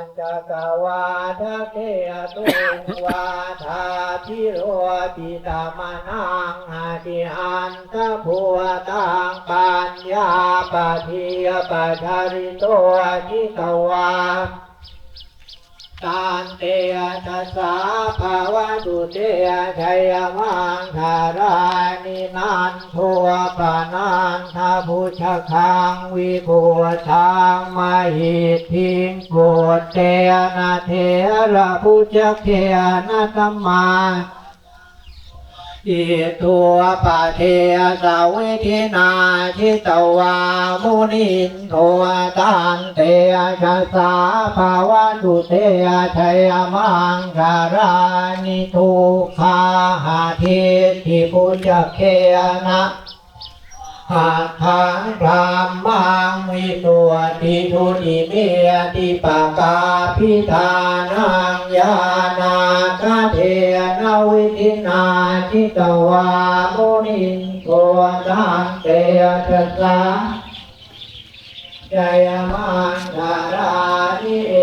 ญจกวาทะเกตุวาทาทิโรติตามนังอาทิอันทพัวตังปัญญาปะทิยปัจาริโตทิกวา ตานเตยทัสสะภาวะตุเตยชัยมังคารานินันทัวปานันทาบุชคังวิโกชังมาหิทิงโกเตนาเทระพุชเทนะธรรมา อิตัวปะเทสาวิทินาทิตวามุนินโทตันเตชะสาภาวะตุเตชัยมังคารานิทุกขาหาทิทิพุจเคนะหาทังพรามมังวิตัวติทุติเมติปากาพิธานังยานา ตวามุนินโทตันเตชะสาจยมันดารานิเอ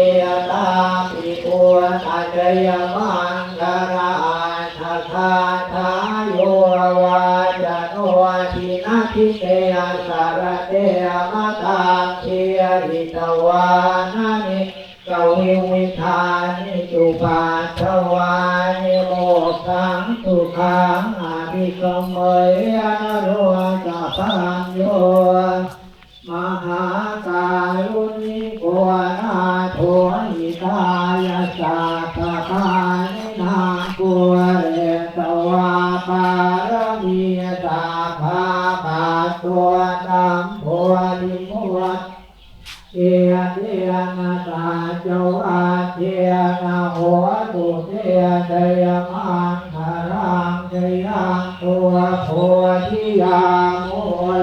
ตาปิปุตจยมันดาราทัคาทายโยวาจโนทินาทิเตยสารเตยมาตาเทียริตวานานิกวิวิธานิจุปาทวา นิโมกขังสุขังอาภิกรมยอนุโรจ มังคารังเทียงตัวโพธิยาโม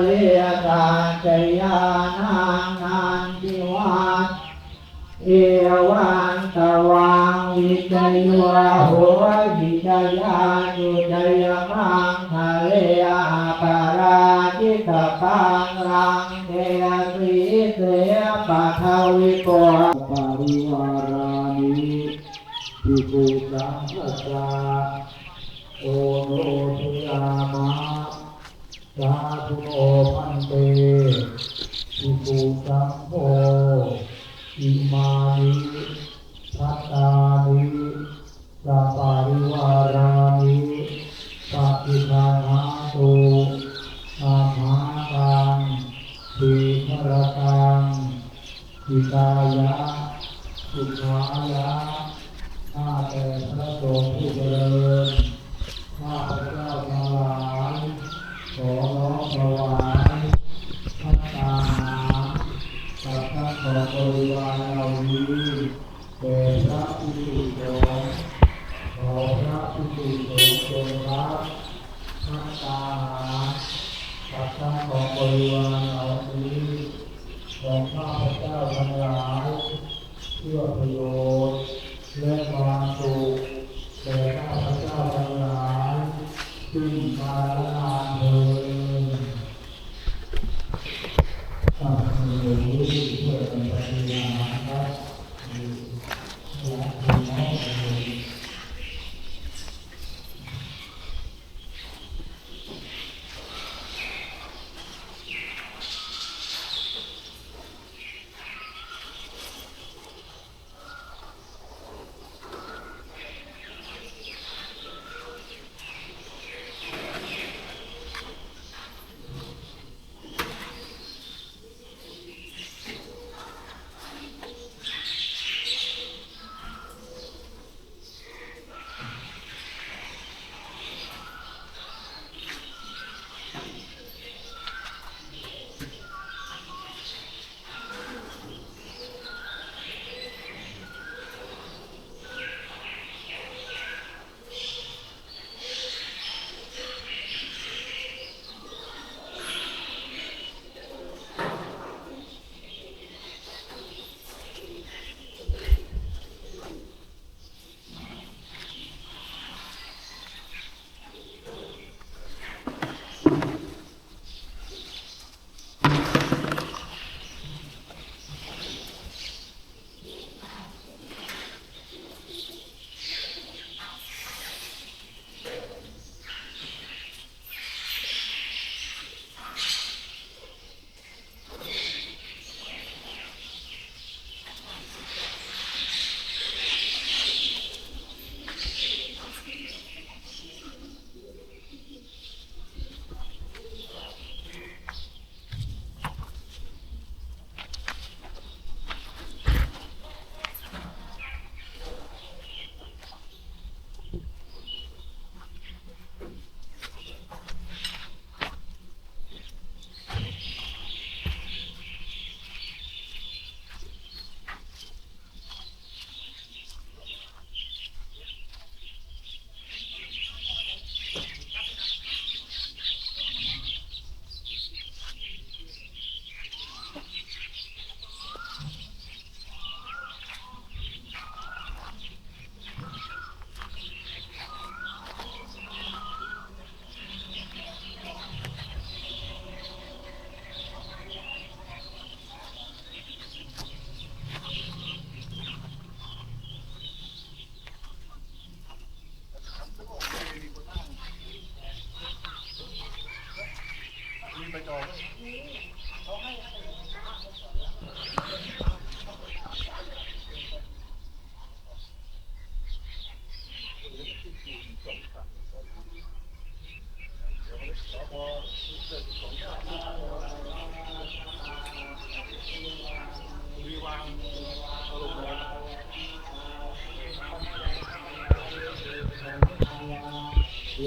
เลียตาเจยานังนันทิวันเอวันตวังวิจยวะหัววิจยานุจยมังคะเลอาปาราจิตปังรังเทสีเสปะทวิโกปาริวารานิปิปุา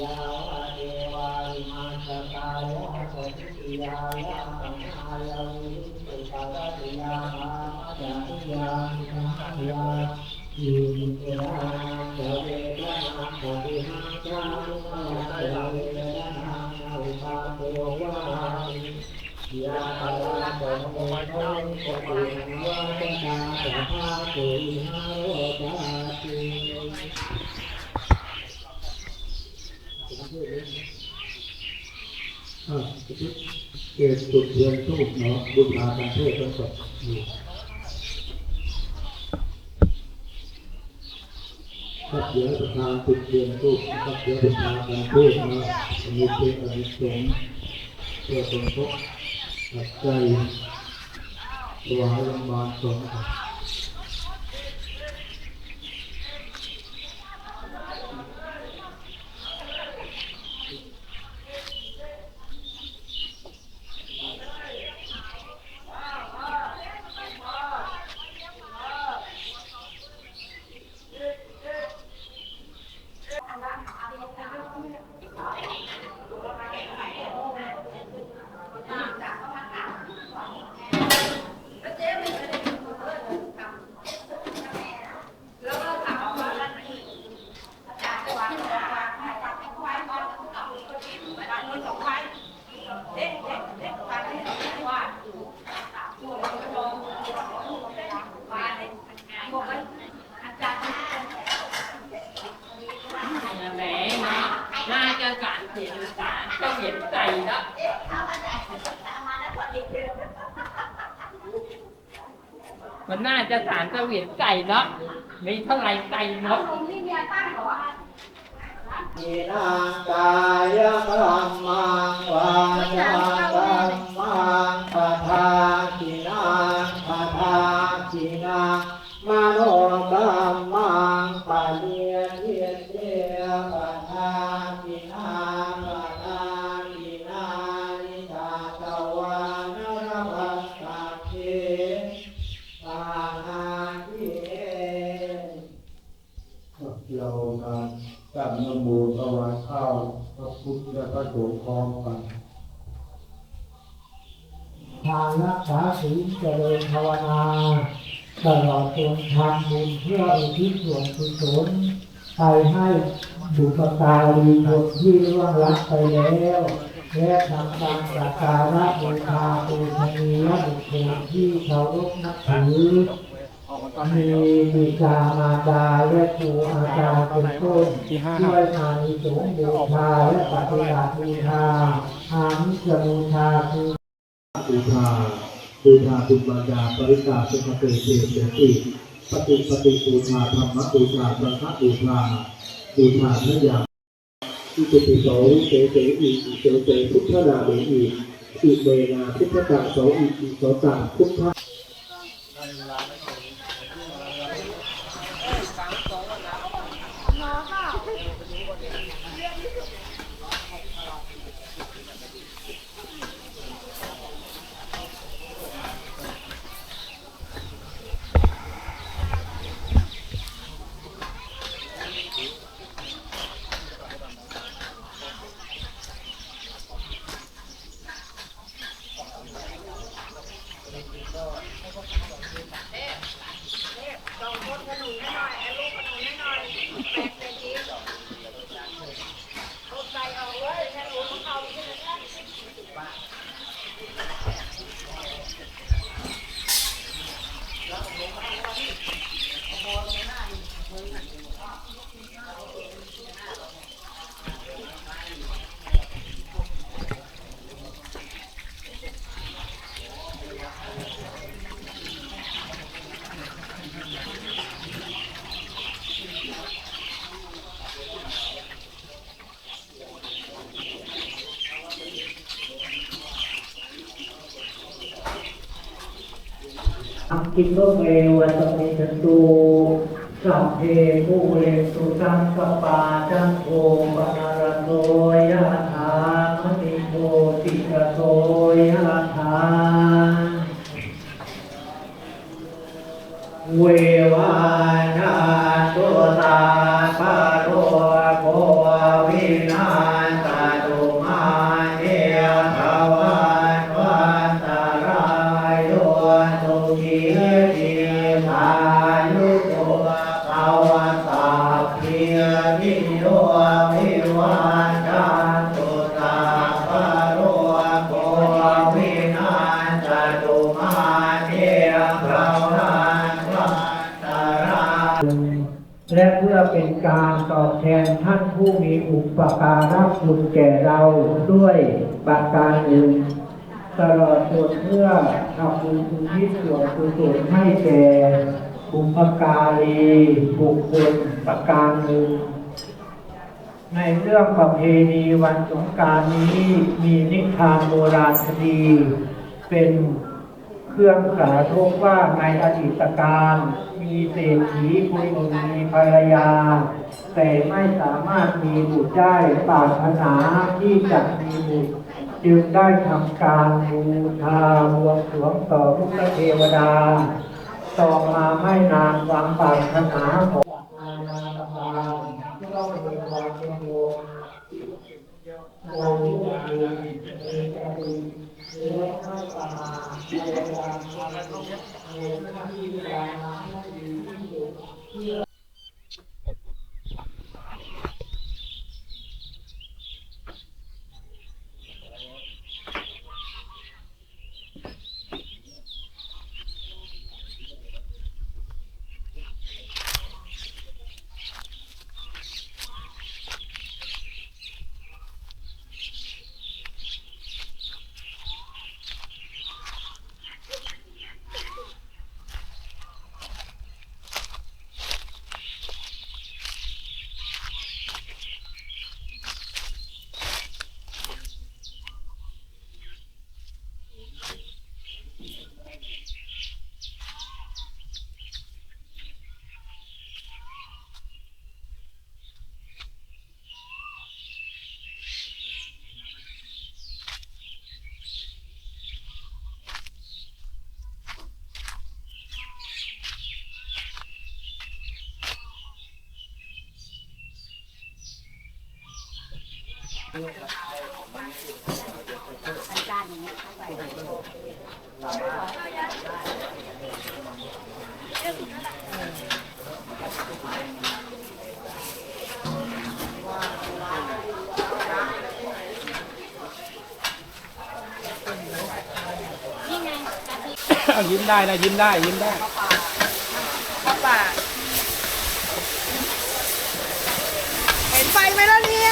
ยาวะเทวาลิมาสกายะสติยายะสัมมายาวิสุปาติยามาจาติยามิยายาอิมิเตนะเจเวนะปฏิหังจามิมาเจเวนะอุปาเทวะยาตาลาโตโมโตโกติวะตนะสัพพะตุลิหาโรจาติอะ เกิดจุดเทียนทูบเนาะบูชากันเทศกันสดอยู่ครับเดี๋ยวประธานจุดเทียนทูบครับเดี๋ยวประธานกันเทศเนาะอันนี้เป็นอนิสงส์เพื่อสมทบปัจจัยถวายโรงพยาบาลสงฆ์ครับ แหมนะน่าจะสารเสียงสารก็เห็นใจนะมันน่ารเสวียนไก่เนาะมีเท่าไหร่ไก่เนาะอินังกายกรรมังวาจา ตั้งนโมถวายข้าวพระพุทธและพระสงฆ์พร้อมกันทานรักษาศีลเจริญภาวนาตลอดจนทำบุญเพื่ออุทิศส่วนกุศลไปให้บุปการีชนที่ล่วงลับไปแล้ว และทำการสักการะบูชาปูชนียบุคคลที่เคารพนับถือ มีบิดามารดาและครูอาจารย์เป็นต้นด้วยอานิสงบูชาและปฏิบัติบูชาอามิสบูชาคือบูชาบูชาบุญบารดาปริกาสุขเตเตเสติปฏิปฏิบูชาธรรมบูชาสังฆบูชาบูชาทยาอิติปิโสเสเสอิอิเสเสพุทธนาเมอิอิเมนาพุทธตังโสอิอิโสตังพุทธ อังกิโลเมวัตมิจตุสัพเพภูเรตุจังกปาจังโภปนารโตยะถามณิโภติกโตยะถาเววานาตุตาปะโรโควินาาระคุณแก่เราด้วยประการอื่นตลอดจนเพื่อทำบุญอุทิศส่วนกุศลให้แก่บุพการีบุคคลประการหนึ่งในเรื่องประเพณีวันสงการนี้มีนิทานโบราณคดีเป็นเครื่องสาธกว่าในอดีตการ มีเศรษฐีคนหนึ่งมีภรรยา แต่ไม่สามารถมีบุตรได้ปรารถนาที่จะมีบุตรจึงได้ทำการบูชาบวงสรวงต่อพุทธเทวดา ต่อมาไม่นานวามปรารถนาของนานาตาที่ต้องมีความเป็นอยู่เราที่มีมีแต่ดีมีไม่ให้ประมาทในการทำในหน้าที่การงานให้ดีที่สุด ยิ้มได้นะยิ้มได้ยิ้มได้ ป่าเห็นไฟไหมล่ะเนี่ย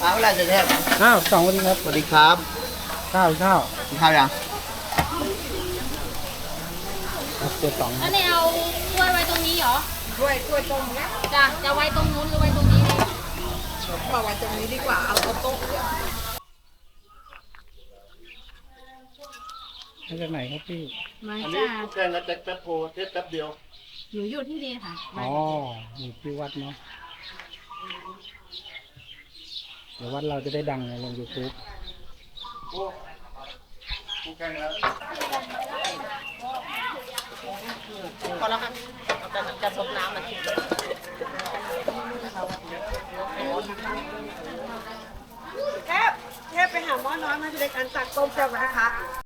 เอาอะไรจะแทบข้าวสองวันนี้ครับสวัสดีครับข้าวข้าวกินข้าวยังเจ็ดสองอันนี้เอากล้วยไว้ตรงนี้เหรอถ้วยถ้วยต้มเนี้ยจ้ะจะไว้ตรงนู้นหรือไว้ตรงนี้ดีมาไว้ตรงนี้ดีกว่า เอาโต๊ะเดี๋ยวมาจากไหนครับพี่ มาอันนี้จ้ะแกงกระแจกแป๊บโพเทสแป๊บเดียว หนูอยู่ที่นี่ค่ะ อ๋ออยู่ที่วัดเนาะ เดี๋ยววัดเราจะได้ดังในลงยูทูบพอแล้วครับจะจะซดน้ำมันแทบแทบไปหาหม้อน้อยมาจะได้การตักต้มแซ่บนะคะ